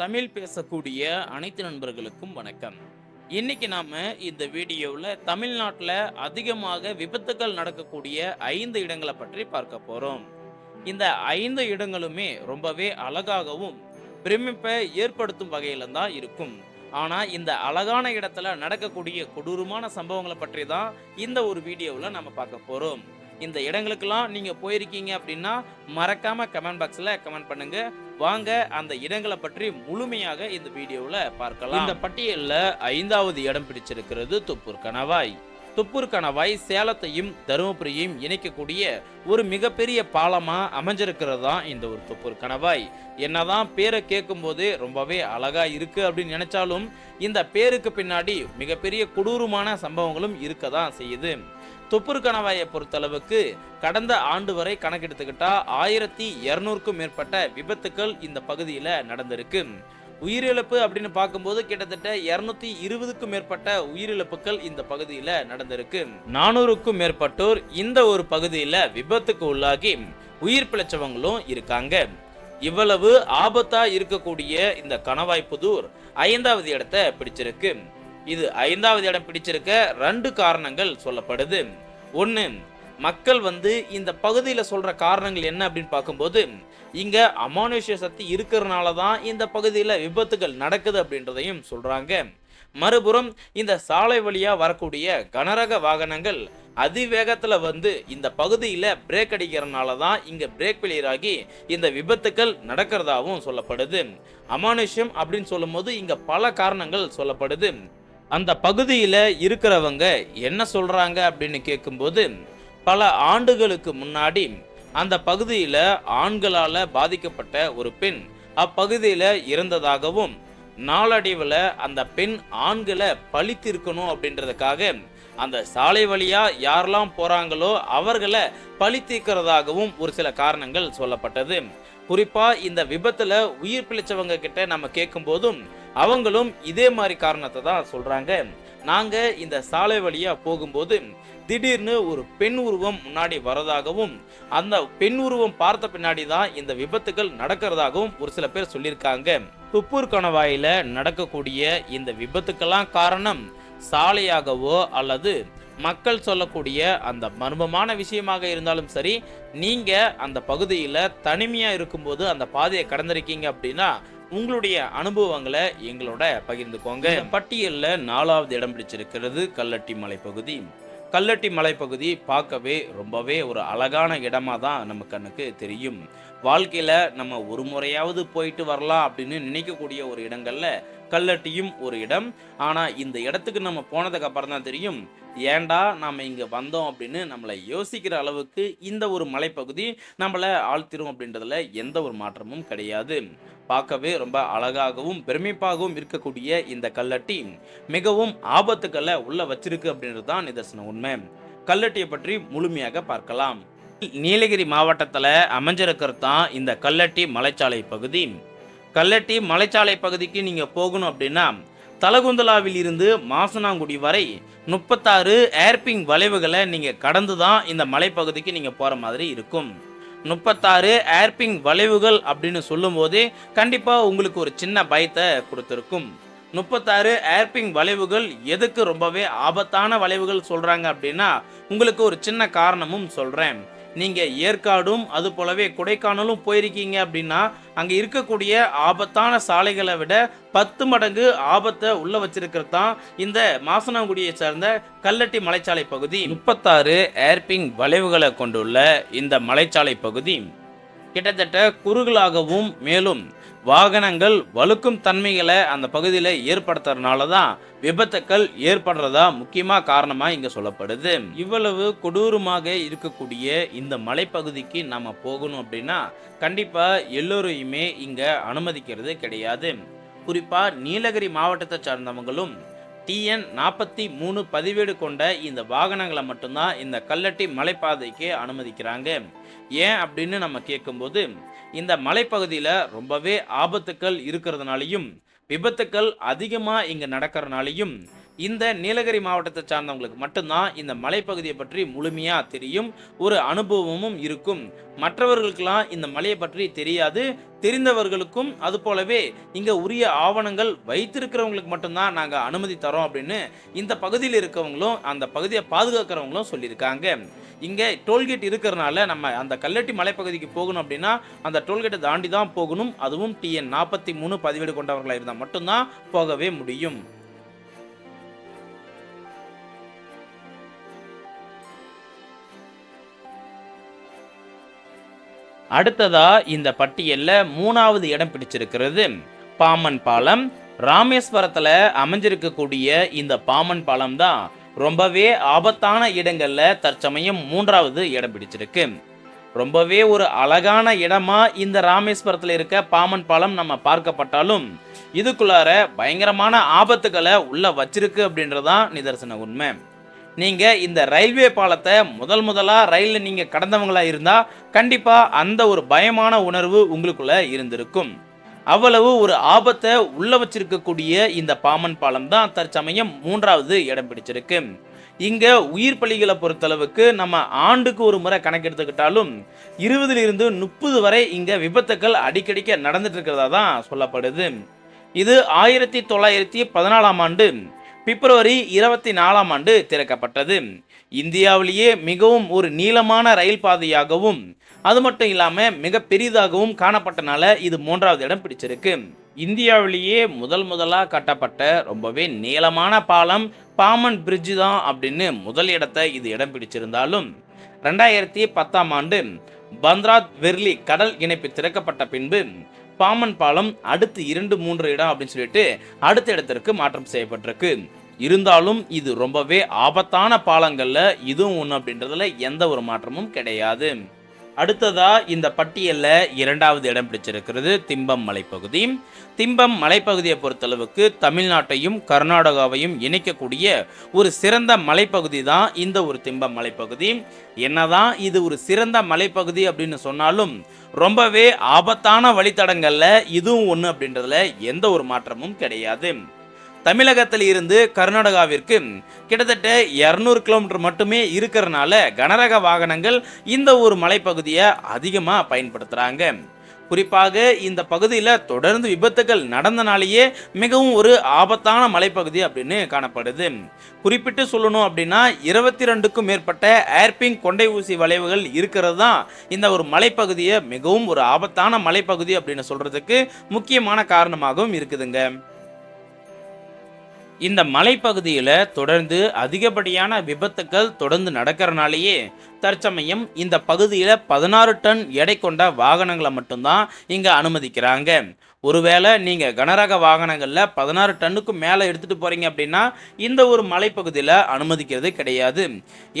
தமிழ் பேசக்கூடிய அனைத்து நண்பர்களுக்கும் வணக்கம். இன்னைக்கு நாம இந்த வீடியோவில் தமிழ்நாட்டில் அதிகமாக விபத்துகள் நடக்கக்கூடிய ஐந்து இடங்களை பற்றி பார்க்க போறோம். இந்த ஐந்து இடங்களுமே ரொம்பவே அழகாகவும் பிரமிப்பை ஏற்படுத்தும் வகையில தான் இருக்கும். ஆனா இந்த அழகான இடத்துல நடக்கக்கூடிய கொடூரமான சம்பவங்களை பற்றி தான் இந்த ஒரு வீடியோவில் நம்ம பார்க்க போறோம். இந்த இடங்களுக்கெல்லாம் நீங்க போயிருக்கீங்க அப்படின்னா மறக்காம கமெண்ட் பாக்ஸ்ல கமெண்ட் பண்ணுங்க. வாங்க அந்த இடங்களை பற்றி முழுமையாக இந்த வீடியோவில் பார்க்கலாம். இந்த பட்டியலில் ஐந்தாவது இடம் பிடிச்சிருக்கிறது துப்பூர் கணவாய். தொப்பூர் கணவாய் சேலத்தையும் தருமபுரியையும் இணைக்கக்கூடிய ஒரு மிகப்பெரிய பாலமாக அமைஞ்சிருக்கிறது தான் இந்த ஒரு தொப்பூர் கணவாய் என்னதான் பேரை கேட்கும்போது ரொம்பவே அழகாக இருக்கு அப்படின்னு நினச்சாலும் இந்த பேருக்கு பின்னாடி மிகப்பெரிய கொடூரமான சம்பவங்களும் இருக்க தான் செய்யுது. தொப்பூர் கணவாயை பொறுத்தளவுக்கு கடந்த ஆண்டு வரை கணக்கெடுத்துக்கிட்டா ஆயிரத்தி இரநூறுக்கும் மேற்பட்ட விபத்துக்கள் இந்த பகுதியில் நடந்திருக்கு. உயிரிழப்பு அப்படின்னு பார்க்கும்போது கிட்டத்தட்ட இருநூத்தி இருபதுக்கும் மேற்பட்ட உயிரிழப்புகள் இந்த பகுதியில் நடந்திருக்கு. நானூறுக்கும் மேற்பட்டோர் இந்த ஒரு பகுதியில் விபத்துக்கு உள்ளாகி உயிர் பிழைச்சவங்களும் இருக்காங்க. இவ்வளவு ஆபத்தா இருக்கக்கூடிய இந்த கணவாய் புதூர் ஐந்தாவது இடத்தை பிடிச்சிருக்கு. இது ஐந்தாவது இடம் பிடிச்சிருக்க ரெண்டு காரணங்கள் சொல்லப்படுது. ஒன்று மக்கள் வந்து இந்த பகுதியில் சொல்கிற காரணங்கள் என்ன அப்படின்னு பார்க்கும்போது இங்கே அமானுஷ்ய சக்தி இருக்கிறனால தான் இந்த பகுதியில் விபத்துகள் நடக்குது அப்படின்றதையும் சொல்கிறாங்க மறுபுறம் இந்த சாலை வழியாக வரக்கூடிய கனரக வாகனங்கள் அதிவேகத்தில் வந்து இந்த பகுதியில் பிரேக் அடிக்கிறனால தான் இங்கே பிரேக் ஃபெயிலியர் ஆகி இந்த விபத்துக்கள் நடக்கிறதாகவும் சொல்லப்படுது. அமானுஷ்யம் அப்படின்னு சொல்லும்போது இங்கே பல காரணங்கள் சொல்லப்படுது. அந்த பகுதியில் இருக்கிறவங்க என்ன சொல்கிறாங்க அப்படின்னு கேட்கும்போது பல ஆண்டுகளுக்கு முன்னாடி அந்த பகுதியில் ஆண்களால் பாதிக்கப்பட்ட ஒரு பெண் அப்பகுதியில் இருந்ததாகவும் நாளடைவில் அந்த பெண் ஆண்களை பழித்திருக்கணும் அப்படின்றதுக்காக அந்த சாலை வழியாக யாரெல்லாம் போகிறாங்களோ அவர்களை பழி தீர்க்கிறதாகவும் ஒரு சில காரணங்கள் சொல்லப்பட்டது. குறிப்பாக இந்த விபத்தில் உயிர் பிழைச்சவங்க கிட்ட நம்ம கேட்கும் போதும் அவங்களும் இதே மாதிரி காரணத்தை தான் சொல்கிறாங்க நாங்கள் இந்த சாலை வழியாக போகும்போது திடீர்னு ஒரு பெண் உருவம் முன்னாடி வரதாகவும் அந்த பெண் உருவம் பார்த்த பின்னாடி தான் இந்த விபத்துகள் நடக்கிறதாகவும் ஒரு சில பேர் சொல்லியிருக்காங்க. துப்பூர் கணவாயில் நடக்கக்கூடிய இந்த விபத்துக்கெல்லாம் காரணம் சாலையாகவோ அல்லது மக்கள் சொல்லக்கூடிய அந்த மர்மமான விஷயமாக இருந்தாலும் சரி நீங்கள் அந்த பகுதியில் தனிமையாக இருக்கும்போது அந்த பாதையை கடந்திருக்கீங்க அப்படின்னா உங்களுடைய அனுபவங்களை எங்களோட பகிர்ந்துக்கோங்க. பட்டியலில் நாலாவது இடம் பிடிச்சிருக்கிறது கல்லட்டி மலைப்பகுதி கல்லட்டி மலைப்பகுதி பார்க்கவே ரொம்பவே ஒரு அழகான இடமா தான் நம்ம கண்ணுக்கு தெரியும். வாழ்க்கையில் நம்ம ஒரு முறையாவது போயிட்டு வரலாம் அப்படின்னு நினைக்கக்கூடிய ஒரு இடங்களில் கல்லட்டியும் ஒரு இடம். ஆனால் இந்த இடத்துக்கு நம்ம போனதுக்கு அப்புறம் தான் தெரியும் ஏன்டா நாம் இங்கே வந்தோம் அப்படின்னு நம்மளை யோசிக்கிற அளவுக்கு இந்த ஒரு மலைப்பகுதி நம்மளை ஆழ்த்திரும் அப்படின்றதுல எந்த ஒரு மாற்றமும் கிடையாது. பார்க்கவே ரொம்ப அழகாகவும் பெருமிப்பாகவும் இருக்கக்கூடிய இந்த கல்லட்டி மிகவும் ஆபத்துக்களை உள்ளே வச்சிருக்கு அப்படின்றது தான் நிதர்சன உண்மை. கல்லட்டியை பற்றி முழுமையாக பார்க்கலாம். நீலகிரி மாவட்டத்தில் அமைஞ்சிருக்கிறது தான் இந்த கல்லட்டி மலைச்சாலை பகுதி. கல்லட்டி மலைச்சாலை பகுதிக்கு நீங்கள் போகணும் அப்படின்னா தலகுந்தலாவில் இருந்து மாசனாங்குடி வரை முப்பத்தாறு ஏர்பிங் வளைவுகளை நீங்கள் கடந்து தான் இந்த மலைப்பகுதிக்கு நீங்கள் போகிற மாதிரி இருக்கும். முப்பத்தாறு ஏர்பிங் வளைவுகள் அப்படின்னு சொல்லும்போது கண்டிப்பாக உங்களுக்கு ஒரு சின்ன பயத்தை கொடுத்துருக்கும். முப்பத்தாறு ஏர்பிங் வளைவுகள் எதுக்கு ரொம்பவே ஆபத்தான வளைவுகள் சொல்கிறாங்க அப்படின்னா உங்களுக்கு ஒரு சின்ன காரணமும் சொல்கிறேன் நீங்கள் ஏற்காடும் அது போலவே கொடைக்கானலும் போயிருக்கீங்க அப்படின்னா அங்கே இருக்கக்கூடிய ஆபத்தான சாலைகளை விட பத்து மடங்கு ஆபத்தை உள்ள வச்சிருக்கிறது தான் இந்த மாசனாங்குடியை சார்ந்த கல்லட்டி மலைச்சாலை பகுதி. முப்பத்தாறு ஏர்பிங் வளைவுகளை கொண்டுள்ள இந்த மலைச்சாலை பகுதி. கிட்டத்தட்ட குறுகலாகவும் மேலும் வாகனங்கள் வழுக்கும் தன்மைகளை அந்த பகுதியில் ஏற்படுத்துறதுனால தான் விபத்துக்கள் ஏற்படுறதா முக்கியமாக காரணமாக இங்கே சொல்லப்படுது. இவ்வளவு கொடூரமாக இருக்கக்கூடிய இந்த மலைப்பகுதிக்கு நம்ம போகணும் அப்படின்னா கண்டிப்பாக எல்லோரையுமே இங்கே அனுமதிக்கிறது கிடையாது. குறிப்பாக நீலகிரி மாவட்டத்தை சார்ந்தவங்களும் டிஎன் நாற்பத்தி மூணு பதிவேடு கொண்ட இந்த வாகனங்களை மட்டும்தான் இந்த கல்லட்டி மலைப்பாதைக்கு அனுமதிக்கிறாங்க. ஏன் அப்படின்னு நம்ம கேட்கும்போது இந்த மலைப்பகுதியில் ரொம்பவே ஆபத்துக்கள் இருக்கிறதுனாலையும் விபத்துக்கள் அதிகமாக இங்கே நடக்கிறனாலையும் இந்த நீலகிரி மாவட்டத்தை சார்ந்தவங்களுக்கு மட்டும்தான் இந்த மலைப்பகுதியை பற்றி முழுமையாக தெரியும். ஒரு அனுபவமும் இருக்கும். மற்றவர்களுக்கெல்லாம் இந்த மலையை பற்றி தெரியாது. தெரிந்தவர்களுக்கும் அது போலவே இங்கே உரிய ஆவணங்கள் வைத்திருக்கிறவங்களுக்கு மட்டும்தான் நாங்கள் அனுமதி தரோம் அப்படின்னு இந்த பகுதியில் இருக்கவங்களும் அந்த பகுதியை பாதுகாக்கிறவங்களும் சொல்லியிருக்காங்க. இங்கே டோல்கேட் இருக்கிறனால நம்ம அந்த கல்லட்டி மலைப்பகுதிக்கு போகணும் அப்படின்னா அந்த டோல்கேட்டை தாண்டி தான் போகணும். அதுவும் டிஎன் நாற்பத்தி மூணு பதிவேடு கொண்டவர்களாக இருந்தால் மட்டும்தான் போகவே முடியும். அடுத்ததா இந்த பட்டியல்ல மூணாவது இடம் பிடிச்சிருக்கிறது. பாமன் பாலம். ராமேஸ்வரத்துல அமைஞ்சிருக்கக்கூடிய இந்த பாமன் பாலம் தான் ரொம்பவே ஆபத்தான இடங்கள்ல தற்சமயம் மூன்றாவது இடம் பிடிச்சிருக்கு. ரொம்பவே ஒரு அழகான இடமா இந்த ராமேஸ்வரத்துல இருக்க பாமன் பாலம் நம்ம பார்க்கப்பட்டாலும் இதுக்குள்ளார பயங்கரமான ஆபத்துக்களை உள்ள வச்சிருக்கு அப்படின்றதான் நிதர்சன உண்மை. நீங்கள் இந்த ரயில்வே பாலத்தை முதல் முதலாக ரயிலில் நீங்கள் கடந்தவங்களாக இருந்தால் கண்டிப்பாக அந்த ஒரு பயமான உணர்வு உங்களுக்குள்ளே இருந்திருக்கும். அவ்வளவு ஒரு ஆபத்தை உள்ள வச்சிருக்கக்கூடிய இந்த பாமன் பாலம் தான் தற்சமயம் மூன்றாவது இடம் பிடிச்சிருக்கு. இங்கே உயிர் பலிகளை பொறுத்தளவுக்கு நம்ம ஆண்டுக்கு ஒரு முறை கணக்கெடுத்துக்கிட்டாலும் இருபதுலேருந்து முப்பது வரை இங்கே விபத்துக்கள் அடிக்கடிக்க நடந்துட்டு இருக்கிறதா தான் சொல்லப்படுது. இது ஆயிரத்தி தொள்ளாயிரத்தி பதினாலாம் ஆண்டு பிப்ரவரி இருபத்தி நாலாம் ஆண்டு திறக்கப்பட்டது. இந்தியாவிலேயே மிகவும் ஒரு நீளமான ரயில் பாதையாகவும் அது மட்டும் இல்லாமல் மிக பெரிதாகவும் காணப்பட்டனால இது மூன்றாவது இடம் பிடிச்சிருக்கு. இந்தியாவிலேயே முதல் முதலாக கட்டப்பட்ட ரொம்பவே நீளமான பாலம் பாமன் பிரிட்ஜ் தான் அப்படின்னு முதல் இடத்தை இது இடம் பிடிச்சிருந்தாலும் ரெண்டாயிரத்தி பத்தாம் ஆண்டு பந்த்ராத் வெர்லி கடல் இணைப்பு திறக்கப்பட்ட பின்பு பாமன் பாலம் அடுத்து இரண்டு மூன்று இடம் அப்படின்னு சொல்லிட்டு அடுத்த இடத்திற்கு மாற்றம் செய்யப்பட்டிருக்கு. இருந்தாலும் இது ரொம்பவே ஆபத்தான பாலங்கள்ல இதுவும் ஒன்று அப்படின்றதுல எந்த ஒரு மாற்றமும் கிடையாது. அடுத்ததா இந்த பட்டியலில் இரண்டாவது இடம் பிடிச்சிருக்கிறது திம்பம் மலைப்பகுதி. திம்பம் மலைப்பகுதியை பொறுத்தளவுக்கு தமிழ்நாட்டையும் கர்நாடகாவையும் இணைக்கக்கூடிய ஒரு சிறந்த மலைப்பகுதி தான் இந்த ஒரு திம்பம் மலைப்பகுதி. என்னதான் இது ஒரு சிறந்த மலைப்பகுதி அப்படின்னு சொன்னாலும் ரொம்பவே ஆபத்தான வழித்தடங்களில் இதுவும் ஒன்று அப்படின்றதுல எந்த ஒரு மாற்றமும் கிடையாது. தமிழகத்தில் இருந்து கர்நாடகாவிற்கு கிட்டத்தட்ட இரநூறு கிலோமீட்டர் மட்டுமே இருக்கிறனால கனரக வாகனங்கள் இந்த ஒரு மலைப்பகுதியை அதிகமாக பயன்படுத்துகிறாங்க குறிப்பாக இந்த பகுதியில் தொடர்ந்து விபத்துகள் நடந்தனாலேயே மிகவும் ஒரு ஆபத்தான மலைப்பகுதி அப்படின்னு காணப்படுது. குறிப்பிட்டு சொல்லணும் அப்படின்னா இருபத்தி ரெண்டுக்கும் மேற்பட்ட ஏர்பிங் கொண்டை ஊசி வளைவுகள் இருக்கிறது தான் இந்த ஒரு மலைப்பகுதியை மிகவும் ஒரு ஆபத்தான மலைப்பகுதி அப்படின்னு சொல்கிறதுக்கு முக்கியமான காரணமாகவும் இருக்குதுங்க. இந்த மலைப்பகுதியில் தொடர்ந்து அதிகப்படியான விபத்துக்கள் தொடர்ந்து நடக்கிறனாலேயே தற்சமயம் இந்த பகுதியில் பதினாறு டன் எடை கொண்ட வாகனங்களை மட்டும்தான் இங்கே அனுமதிக்கிறாங்க. ஒருவேளை நீங்கள் கனரக வாகனங்களில் பதினாறு டன்னுக்கும் மேலே எடுத்துகிட்டு போகிறீங்க அப்படின்னா இந்த ஒரு மலைப்பகுதியில் அனுமதிக்கிறது கிடையாது.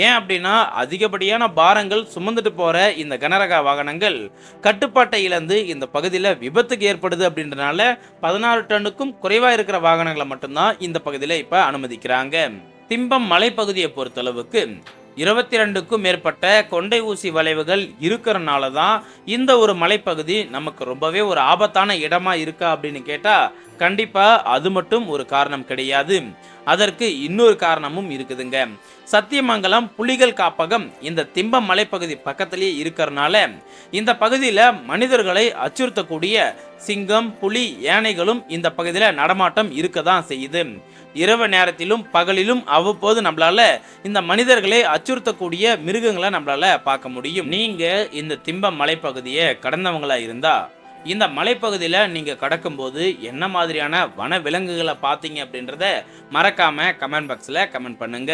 ஏன் அப்படின்னா அதிகப்படியான பாரங்கள் சுமந்துட்டு போகிற இந்த கனரக வாகனங்கள் கட்டுப்பாட்டை இழந்து இந்த பகுதியில் விபத்துக்கு ஏற்படுது அப்படின்றனால பதினாறு டன்னுக்கும் குறைவாக இருக்கிற வாகனங்களை மட்டும்தான் இந்த பகுதியில் இப்போ அனுமதிக்கிறாங்க. திம்பம் மலைப்பகுதியை பொறுத்தளவுக்கு இருபத்தி ரெண்டுக்கும் மேற்பட்ட கொண்டை ஊசி வளைவுகள் இருக்கிறனால தான் இந்த ஒரு மலைப்பகுதி நமக்கு ரொம்பவே ஒரு ஆபத்தான இடமா இருக்கா அப்படின்னு கேட்டால் கண்டிப்பா அது மட்டும் ஒரு காரணம் கிடையாது. அதற்கு இன்னொரு காரணமும் இருக்குதுங்க. சத்தியமங்கலம் புலிகள் காப்பகம் இந்த திம்பம் மலைப்பகுதி பக்கத்திலேயே இருக்கிறனால இந்த பகுதியில் மனிதர்களை அச்சுறுத்தக்கூடிய சிங்கம் புலி யானைகளும் இந்த பகுதியில் நடமாட்டம் இருக்க தான் செய்யுது. இரவு நேரத்திலும் பகலிலும் அவ்வப்போது நம்மளால இந்த மனிதர்களை அச்சுறுத்தக்கூடிய மிருகங்களை நம்மளால பார்க்க முடியும். நீங்க இந்த திம்பம் மலைப்பகுதியை கடந்தவங்களா இருந்தா இந்த மலைப்பகுதியில் நீங்கள் கடக்கும்போது என்ன மாதிரியான வன விலங்குகளை பார்த்தீங்க அப்படின்றத மறக்காம கமெண்ட் பாக்ஸில் கமெண்ட் பண்ணுங்க.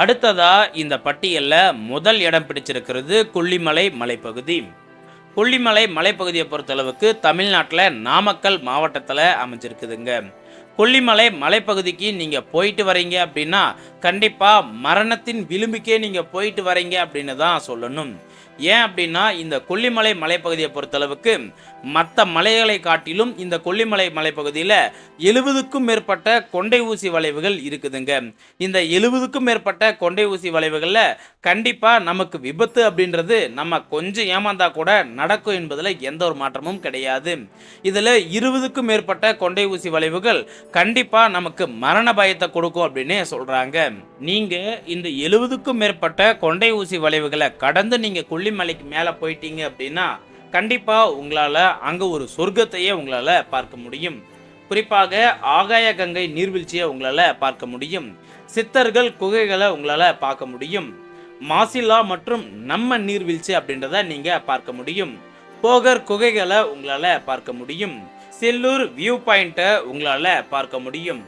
அடுத்ததா இந்த பட்டியலில் முதல் இடம் பிடிச்சிருக்கிறது கொல்லிமலை மலைப்பகுதி. கொல்லிமலை மலைப்பகுதியை பொறுத்தளவுக்கு தமிழ்நாட்டில் நாமக்கல் மாவட்டத்தில் அமைஞ்சிருக்குதுங்க. கொல்லிமலை மலைப்பகுதிக்கு நீங்கள் போயிட்டு வரீங்க அப்படின்னா கண்டிப்பாக மரணத்தின் விளிம்புக்கே நீங்கள் போயிட்டு வரீங்க அப்படின்னு தான் சொல்லணும். ஏன் அப்படின்னா இந்த கொல்லிமலை மலைப்பகுதியை பொறுத்தளவுக்கு மற்ற மலைகளை காட்டிலும் இந்த கொல்லிமலை மலைப்பகுதியில் எழுபதுக்கும் மேற்பட்ட கொண்டை ஊசி வளைவுகள் இருக்குதுங்க. இந்த எழுபதுக்கும் மேற்பட்ட கொண்டை ஊசி வளைவுகளில் கண்டிப்பாக நமக்கு விபத்து அப்படின்றது நம்ம கொஞ்சம் ஏமாந்தா கூட நடக்கும் என்பதில் எந்த ஒரு மாற்றமும் கிடையாது. இதில் இருபதுக்கும் மேற்பட்ட கொண்டை ஊசி வளைவுகள் கண்டிப்பாக நமக்கு மரண பயத்தை கொடுக்கும் அப்படின்னு சொல்கிறாங்க நீங்கள் இந்த எழுபதுக்கும் மேற்பட்ட கொண்டை ஊசி வளைவுகளை கடந்து நீங்கள் கொல்லிமலைக்கு மேலே போயிட்டீங்க அப்படின்னா கண்டிப்பாக உங்களால் அங்கே ஒரு சொர்க்கத்தையே உங்களால் பார்க்க முடியும். குறிப்பாக ஆகாய கங்கை நீர்வீழ்ச்சியை உங்களால் பார்க்க முடியும். சித்தர்கள் குகைகளை உங்களால் பார்க்க முடியும். மாசிலா மற்றும் நம்ம நீர்வீழ்ச்சி அப்படின்றத நீங்கள் பார்க்க முடியும். போகர் குகைகளை உங்களால் பார்க்க முடியும். செல்லூர் வியூ பாயிண்ட்டை உங்களால் பார்க்க முடியும்.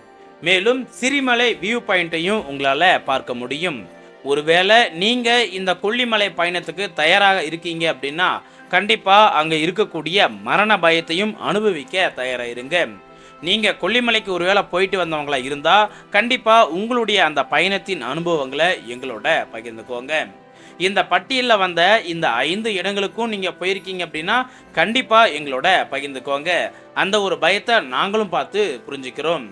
மேலும் சிறிமலை வியூ பாயிண்ட்டையும் உங்களால் பார்க்க முடியும். ஒருவேளை நீங்கள் இந்த கொல்லிமலை பயணத்துக்கு தயாராக இருக்கீங்க அப்படின்னா கண்டிப்பாக அங்கே இருக்கக்கூடிய மரண பயத்தையும் அனுபவிக்க தயாராக இருங்க நீங்கள் கொல்லிமலைக்கு ஒருவேளை போயிட்டு வந்தவங்களா இருந்தால் கண்டிப்பாக உங்களுடைய அந்த பயணத்தின் அனுபவங்களை எங்களோட பகிர்ந்துக்கோங்க. இந்த பட்டியலில் வந்த இந்த ஐந்து இடங்களுக்கும் நீங்கள் போயிருக்கீங்க அப்படின்னா கண்டிப்பாக எங்களோட பகிர்ந்துக்கோங்க. அந்த ஒரு பயத்தை நாங்களும் பார்த்து புரிஞ்சுக்கிறோம்.